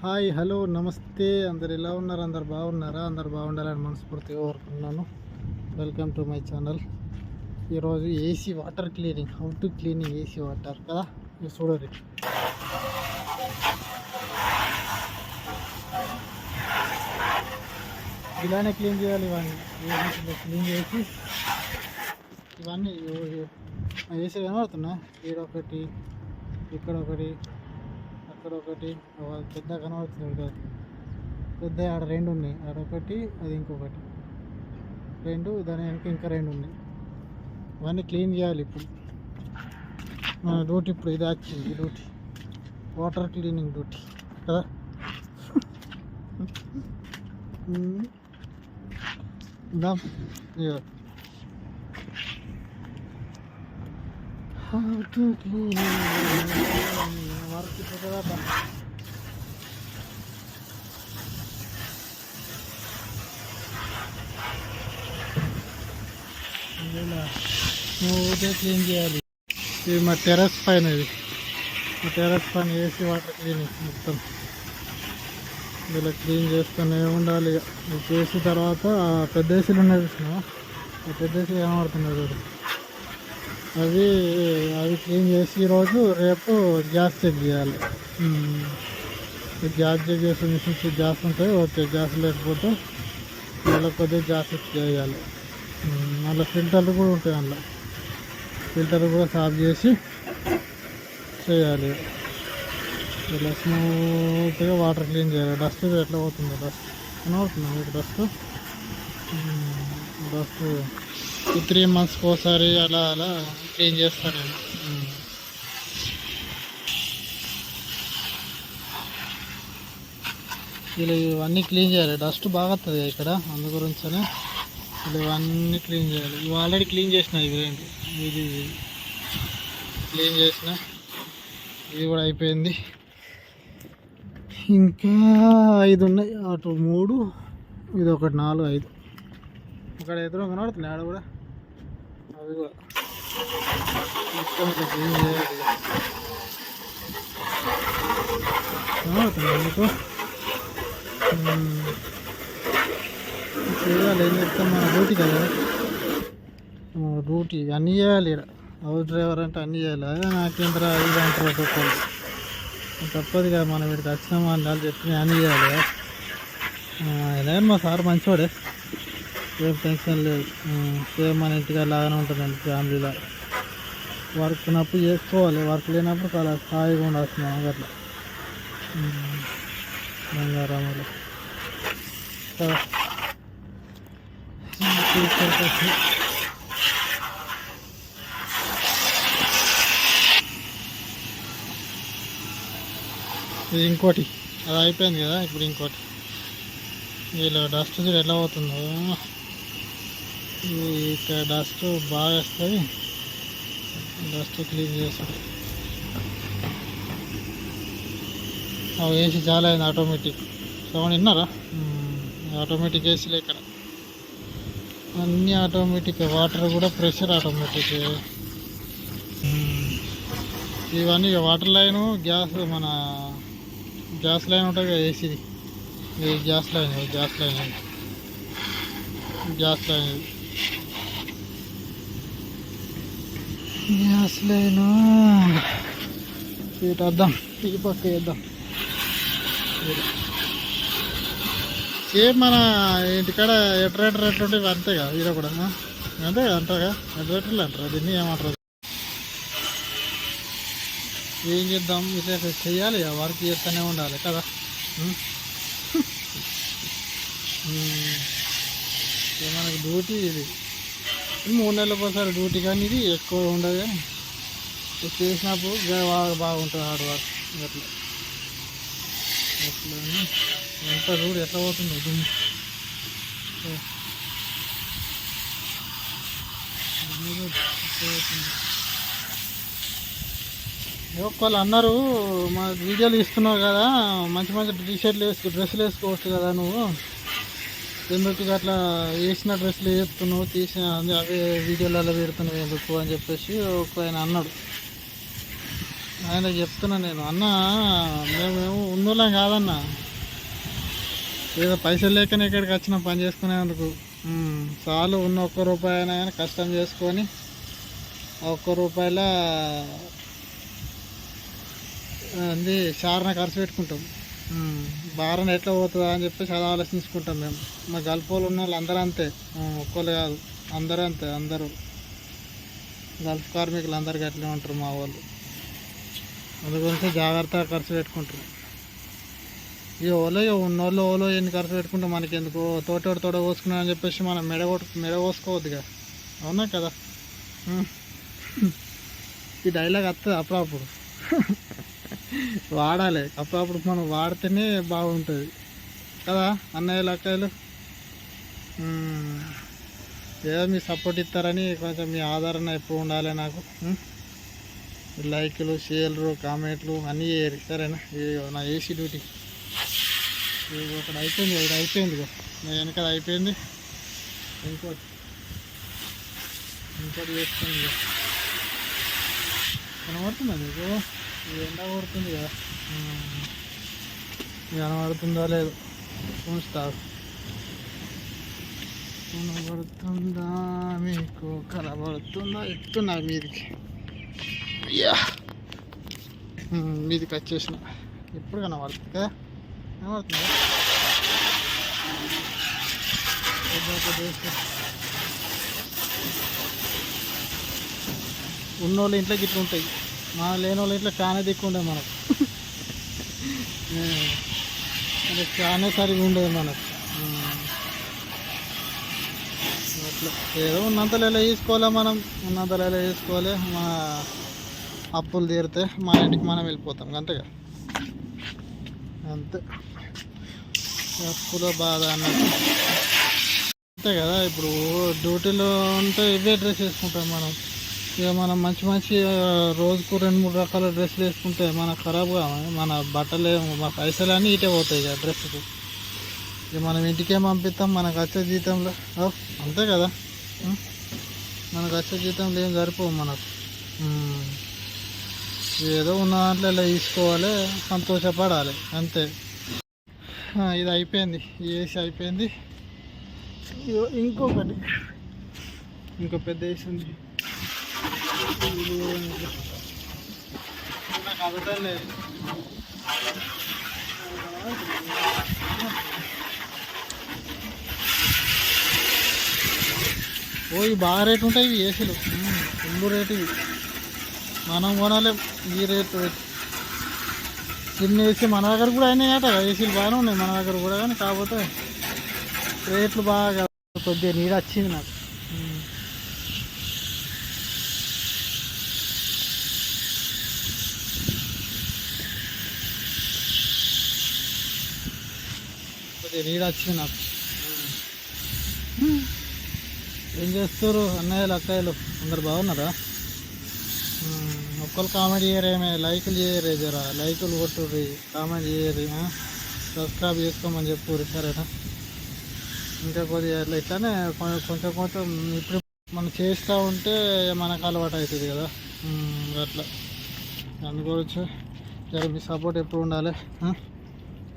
Hi hello నమస్తే. అందరు ఎలా ఉన్నారు? అందరు బాగున్నారా? అందరు బాగుండాలని మనస్ఫూర్తిగా కోరుకున్నాను వెల్కమ్ టు మై ఛానల్ ఈరోజు AC water cleaning how to cleaning AC water కదా? ఇది చూడండి. ఇలానే క్లీన్ చేయాలి ఇవన్నీ. క్లీన్ చేసి ఇవన్నీ ఏసీ కనబడుతున్నా ఈడొకటి ఇక్కడ ఒకటి అక్కడ ఒకటి ఒక పెద్ద కనబడుతుంది కదా పెద్ద ఆడ రెండు ఉన్నాయి. ఆడ ఒకటి అది ఇంకొకటి. రెండు దాని వెనక ఇంకా రెండు ఉన్నాయి. ఇవన్నీ క్లీన్ చేయాలి ఇప్పుడు. మన డ్యూటీ ఇప్పుడు ఇది వచ్చింది డ్యూటీ. Water cleaning duty. కదా? ఉమ్. దా ఇగో. How to clean వర్క్ ఇప్పుడు కదా బా. ఇలా స్మూత్గా క్లీన్ చేయాలి ఇది. మా టెర్రస్ పైన ఇది మా టెర్రస్ పైన ఏసీ వాటర్ క్లీనింగ్ మొత్తం ఇలా క్లీన్ చేస్తూనే ఉండాలి ఇక చేసిన తర్వాత ఆ పెద్ద ఏసీలు ఉన్నాయి చూసిన ఆ పెద్ద ఏసీ కనబడుతున్నాయి చూడు? అవి అవి క్లీన్ చేసి ఈరోజు రేపు గ్యాస్ చెక్ చేయాలి. గ్యాస్ చెక్ చేసే మిషన్స్ గ్యాస్ ఉంటాయి ఓకే గ్యాస్ లేకపోతే మళ్ళీ కొద్దిగా గ్యాస్ చేయాలి. మళ్ళీ ఫిల్టర్లు కూడా ఉంటాయి అందులో. ఫిల్టర్ కూడా సాఫ్ చేసి చేయాలి. ఇలా స్మూత్గా వాటర్ క్లీన్ చేయాలి. డస్ట్ ఎట్లా అవుతుంది డస్ట్ అవుతుంది మీకు డస్ట్? డస్ట్. ఈ త్రీ మంత్స్కి ఒకసారి అలా అలా క్లీన్ చేస్తాను. ఇలా ఇవన్నీ క్లీన్ చేయాలి. డస్ట్ బాగా వస్తుంది ఇక్కడ అందు గురించనే ఇలా ఇవన్నీ క్లీన్ చేయాలి. ఇవి ఆల్రెడీ క్లీన్ చేసిన ఇవి ఏంటి? ఇది ఇది క్లీన్ చేసిన. ఇది కూడా అయిపోయింది. ఇంకా ఐదు ఉన్నాయి. అటు మూడు ఇది ఒకటి నాలుగు ఐదు. ఇక్కడ ఎదురు కనబడుతుంది ఆడ కూడా. అది కూడా. మొత్తం ఇట్లా క్లీన్ చేయాలి కనబడుతుంది మీకు ఉమ్. చేయాలి ఏం చెప్తాం మన డ్యూటీ కదా మన డ్యూటీ అన్నీ చేయాలి ఇక్కడ హౌస్ డ్రైవర్ అంటే అన్నీ చేయాలి అదే నాకేంద్ర ఇది అంటారు ఒక్కొక్కరు తప్పదు కదా మనం ఇక్కడికి వచ్చినామా అని వాళ్ళు చెప్పిన అన్నీ చేయాలి కదా ఏదైనా మా సార్ మంచివాడే ఏం టెన్షన్ లేదు. సేమ్ మన ఇంటిగా లాగానే ఉంటుందండి ఫ్యామిలీలో వర్క్ ఉన్నప్పుడు చేసుకోవాలి. వర్క్ లేనప్పుడు చాలా హాయిగా ఉండాల్సిన అట్లా. బంగారాములు ఇది ఇంకోటి. అది అయిపోయింది కదా ఇప్పుడు ఇంకోటి. వీళ్ళు డస్ట్ ఎట్లా పోతుందో. ఇక్కడ డస్ట్ బాగా వస్తుంది డస్ట్ క్లీన్ చేస్తాం. ఏసీ చాలా అయింది ఆటోమేటిక్. సౌండ్ విన్నారా? ఆటోమేటిక్ ఏసీలే ఇక్కడ. అన్నీ ఆటోమేటిక్ వాటర్ కూడా ప్రెషర్ ఆటోమేటిక్. ఇవన్నీ వాటర్ లైను గ్యాస్ మన గ్యాస్ లైన్ ఉంటుంది కదా ఏసీది. ఇది gas line gas line. Gas line. అసలేను gas line ఇటు వద్దాం ఈ పక్క వేద్దాం. సేమ్ మన ఇంటికాడ ఎటరేటర్ ఎట్లుంటే అంతే కదా ఇది కూడా అంతే కదా అంటారా అంటారు దీన్ని ఏమంటారు? ఏం చేద్దాం? ఇట్లా చెయ్యాలి వర్క్ చేస్తూనే ఉండాలి కదా. మనకు మనకి డ్యూటీ ఇది? మూడు నెలలకు ఒకసారి డ్యూటీ కానీ ఇది ఎక్కువ ఉండదు కానీ చేసినప్పుడు గా- బాగుంటుంది హార్డ్ వర్క్. అట్లా. అట్లా ఎంత చూడు ఎట్లా పోతుందో దుమ్ము. ఏ. ఒక్కళ్ళు అన్నారు మా వీడియోలు ఇస్తున్నావు కదా మంచి మంచి టీ షర్ట్లు వేసుకో డ్రెస్సులు వేసుకోవచ్చు కదా నువ్వు. ఎందుకు అట్లా వేసిన డ్రెస్సులు వేస్తున్నావు తీసిన అదే అవే వీడియోలలో పెడుతున్నావు ఎందుకు అని చెప్పేసి ఒక ఆయన అన్నాడు. ఆయన చెప్తున్నా నేను అన్న మేము ఉన్నోళ్ళం కాదన్న. ఏదో పైసలు లేకనే ఇక్కడికి వచ్చిన పని చేసుకునేందుకు. చాలు ఉన్న ఒక్క రూపాయి అయినా కానీ కష్టం చేసుకొని ఒక్క రూపాయల అంది చారణ ఖర్చు పెట్టుకుంటాం. భారం ఎట్లా పోతుందా అని చెప్పేసి అది ఆలోచించుకుంటాం మేము. మా గల్ఫోళ్ళు ఉన్న వాళ్ళు అందరూ అంతే. ఒక్కళ్ళు కాదు. అందరూ అంతే అందరూ. గల్ఫ్ కార్మికులు అందరికీ అట్లే ఉంటారు మా వాళ్ళు. అందుగురించి జాగ్రత్తగా ఖర్చు పెట్టుకుంటారు. ఈ ఓలో ఇక ఉన్నోళ్ళు ఓలో ఎన్ని ఖర్చు పెట్టుకుంటే మనకి ఎందుకు తోటోడు తోట కోసుకున్నా అని చెప్పేసి మనం మెడ కొట్టు మెడ కోసుకోవద్దుగా అవునా కదా? ఈ డైలాగ్ వస్తుంది అప్పుడప్పుడు? వాడాలి. అప్పుడప్పుడు మనం వాడితేనే బాగుంటుంది. కదా అన్నయ్యలు అక్కయ్యలు ఏదో మీ సపోర్ట్ ఇస్తారని కొంచెం మీ ఆదరణ ఎప్పుడు ఉండాలి నాకు? లైక్లు షేర్లు కామెంట్లు అన్నీ చేయరు సరేనా? నా ఏసీ డ్యూటీ. ఇది ఒకటి అయిపోయింది ఒకటి అయిపోయింది నేను వెనక అయిపోయింది. ఇంకోటి. ఇంకోటి చేస్తుంది కనబడుతుంది మీకు ఎండ కొడుతుంది కదా. కనబడుతుందో లేదు? చూస్తారు కనబడుతుందా? మీకు కనబడుతుందా? ఎత్తున్నా మీదికి. అయ్యా. మీదికి వచ్చేసిన ఎప్పుడు కనబడుతుంది కదా? కనబడుతుందా? ఉన్నోళ్ళు ఇంట్లో గిట్లు ఉంటాయి మన లేని వాళ్ళ ఇంట్లో ఫ్యానే దిక్కుండే మనకు. ఉమ్. మనకి ఫ్యానే సరిగా ఉండేది మనకు. అట్లా. ఏదో ఉన్నంతలో ఎలా తీసుకోవాలి మనం. ఉన్నంతలో ఎలా తీసుకోవాలి మన అప్పులు తీరితే మన ఇంటికి మనం వెళ్ళిపోతాం. అంతేగా? అంతే. అప్పుల బాధ అన్నట్టు. అంతే కదా? ఇప్పుడు డ్యూటీలో ఉంటే ఇవే డ్రెస్ వేసుకుంటాం మనం. ఇక మనం మంచి మంచి రోజుకు రెండు మూడు రకాల డ్రెస్సులు వేసుకుంటే మన ఖరాబ్ కావాలి మన బట్టలు మన పైసలు అన్నీ ఇటే పోతాయి ఇక డ్రెస్సుకు. ఇక మనం ఇంటికే పంపిస్తాం మనకు వచ్చే జీతంలో అంతే కదా? మనకు వచ్చే జీతంలో ఏం సరిపోవు మనకు. ఏదో ఉన్న దాంట్లో ఇలా తీసుకోవాలి సంతోషపడాలి అంతే. ఇది అయిపోయింది ఏసీ అయిపోయింది. ఇగో ఇంకొకటి. ఇంకో పెద్ద ఏసీ ఉంది. ఇది నాకు అదటం లేదు ఓ ఇవి బాగా రేటు ఉంటాయి ఇవి ఏసీలు ఫుల్ రేటు ఇవి మనం కొనాలి ఈ రేటు పెట్టి చిన్న ఏసీ మన దగ్గర కూడా అయినాయట ఏసీలు బాగానే ఉన్నాయి మన దగ్గర కూడా కానీ కాకపోతే రేట్లు బాగా కొద్దిగా నీడ వచ్చింది నాకు నీడొచ్చింది నాకు. ఏం చేస్తారు అన్నయ్యలు అక్కయ్యలు అందరు బాగున్నారా? ఒక్కరు కామెంట్ చేయరేమే లైకులు చేయరే జరా. లైకులు కొట్టుర్రి కామెంట్ చేయరు సబ్స్క్రైబ్ చేసుకోమని చెప్పుర్రి సరేనా? ఇంకా కొద్దిగా ఇట్లా ఇట్లానే కొంచెం కొంచెం ఇప్పుడు మనం చేస్తూ ఉంటే మనకు అలవాటు అవుతుంది కదా. అట్లా. అందుకోవచ్చు జర మీ సపోర్ట్ ఎప్పుడు ఉండాలి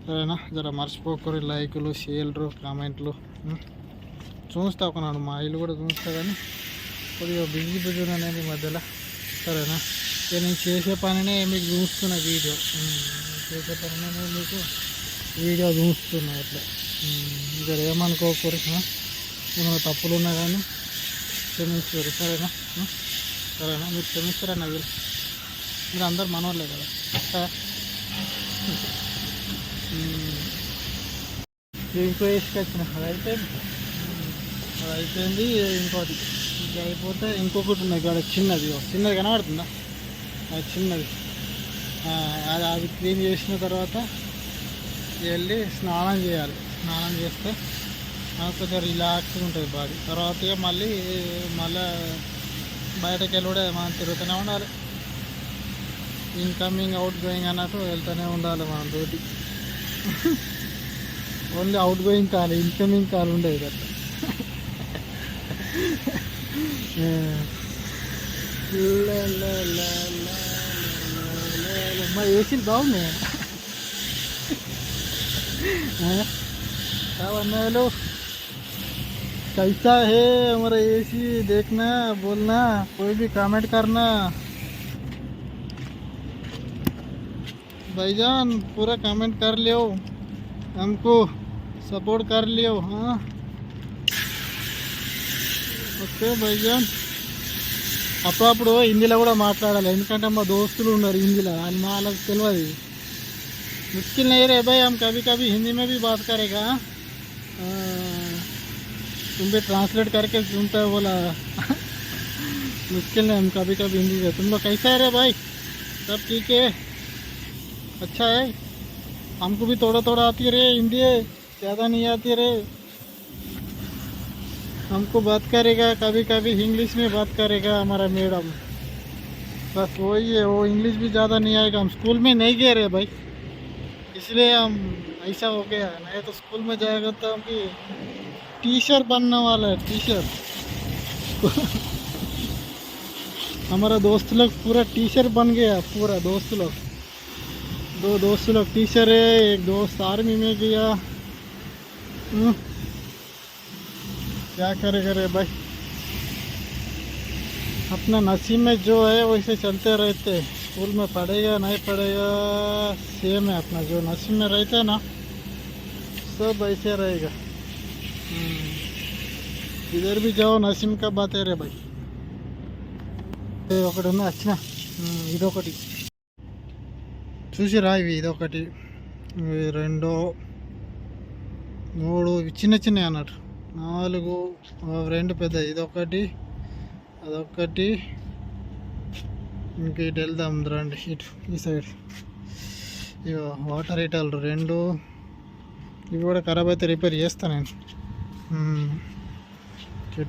సరేనా? జర మర్చిపోకరు లైకులు షేర్లు కామెంట్లు ఉమ్. చూస్తా ఒకనాడు మా ఇల్లు కూడా చూస్తా కానీ కొద్దిగా బిజీ బిజీ అనేది మధ్యలో. సరేనా? ఇక నేను చేసే పనినే మీకు చూస్తున్నా వీడియో. చేసే పనినే మీకు వీడియో చూస్తున్నా అట్లా. ఉమ్, ఇక్కడ ఏమనుకోకూరు ఏమైనా తప్పులు ఉన్నా కానీ క్షమించారు సరేనా? సరేనా? మీరు క్షమిస్తారా నాకు మీరు అందరు మనవాళ్ళే కదా. సరే. దీంట్లో వేసుకొచ్చిన అది అయిపోయింది అది అయిపోయింది ఇంకోటి ఇది అయిపోతే ఇంకొకటి ఉన్నది ఇక్కడ చిన్నది చిన్నది కనబడుతుందా? అది చిన్నది. అది అది క్లీన్ చేసిన తర్వాత వెళ్ళి స్నానం చేయాలి. స్నానం చేస్తే మనకు కొంచెం రిలాక్స్గా ఉంటుంది బాడీ తర్వాత మళ్ళీ మళ్ళీ బయటకు వెళ్ళి కూడా మనం తిరుగుతూనే ఉండాలి. ఇన్కమింగ్ అవుట్ గోయింగ్ అన్నట్టు వెళ్తూనే ఉండాలి మనం duty only outgoing call incoming call ఉండేది అట్లా లా లా లా లా లా లా అమ్మా ఏసీలు బాగున్నాయి हेलो कैसा है हमारा एसी देखना बोलना कोई भी कमेंट करना भाईजान पूरा कमेंट कर लियो हमको सपोर्ट कर लियो हाँ ఓకే భైజాన్ అప్పుడప్పుడు హిందీలో కూడా మాట్లాడాలి ఎందుకంటే మా దోస్తులు ఉన్నారు హిందీలో అని మా వాళ్ళకి తెలియదు मुश्किल नहीं रहे भाई हम कभी कभी हिंदी में भी बात करेगा आ, तुम भी ट्रांसलेट करके सुनता है बोला मुश्किल नहीं हम कभी कभी हिंदी से तुम लोग कैसा है रे भाई सब ठीक है अच्छा है हमको भी थोड़ा थोड़ा आती रहे हिंदी ज़्यादा नहीं आती रे हमको बात करेगा कभी कभी इंग्लिश में बात करेगा हमारा मैडम बस वही है, वो इंग्लिश भी ज़्यादा नहीं आएगा। हम स्कूल में नहीं गए रहे भाई। इसलिए हम ऐसा हो गया। नहीं तो स्कूल में जाएगा तो हम भी टीचर बनने वाला है टीचर हमारा दोस्त लोग पूरा टीचर बन गया, पूरा दोस्त लोग। दो दोस्त लोग टीचर है, एक दोस्त आर्मी में गया। क्या करेगा रे भाई अपना नसीब में जो है वैसे चलते रहते हैं। स्कूल में पढ़ेगा नहीं पढ़ेगा सेम है अपना जो नसीब में रहता है ना सब ऐसे रहेगा हम्म, इधर भी जाओ नसीम का बात है रे भाई ఏ ఒకటి ఉంది వచ్చిన ఉమ్, ఇదొకటి చూసిరా ఇవి ఇదొకటి ఇవి రెండో మూడు చిన్న చిన్నవి అన్నట్టు. నాలుగు రెండు పెద్ద ఇదొకటి అదొకటి ఇంక ఇటు వెళ్దాం రండి ఇటు ఈ సైడ్. ఇక వాటర్ హీటర్లు రెండు. ఇవి కూడా ఖరాబ్ అయితే రిపేర్ చేస్తాను నేను.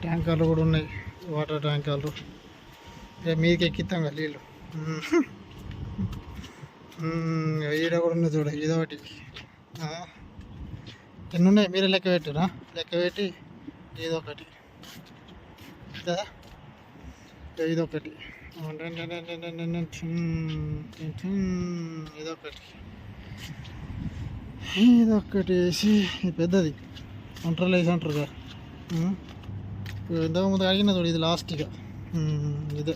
ట్యాంకర్లు కూడా ఉన్నాయి వాటర్ ట్యాంకర్లు. ఇక మీదకి ఎక్కిస్తాం కదా నీళ్ళు ఈడ కూడా ఉన్నాయి చూడ ఇదొకటి. ఎన్ని ఉన్నాయి మీరే లెక్క పెట్టిరా లెక్క పెట్టి ఇదొకటి కదా ఇక ఇదొకటి ఇదొకటి ఇదొకటి వేసి పెద్దది ఒంటరిలో వేసి అంటారు కదా ఉమ్. ఇంతకు ముందు అడిగిన చూడు ఇది లాస్ట్ ఇక ఇదే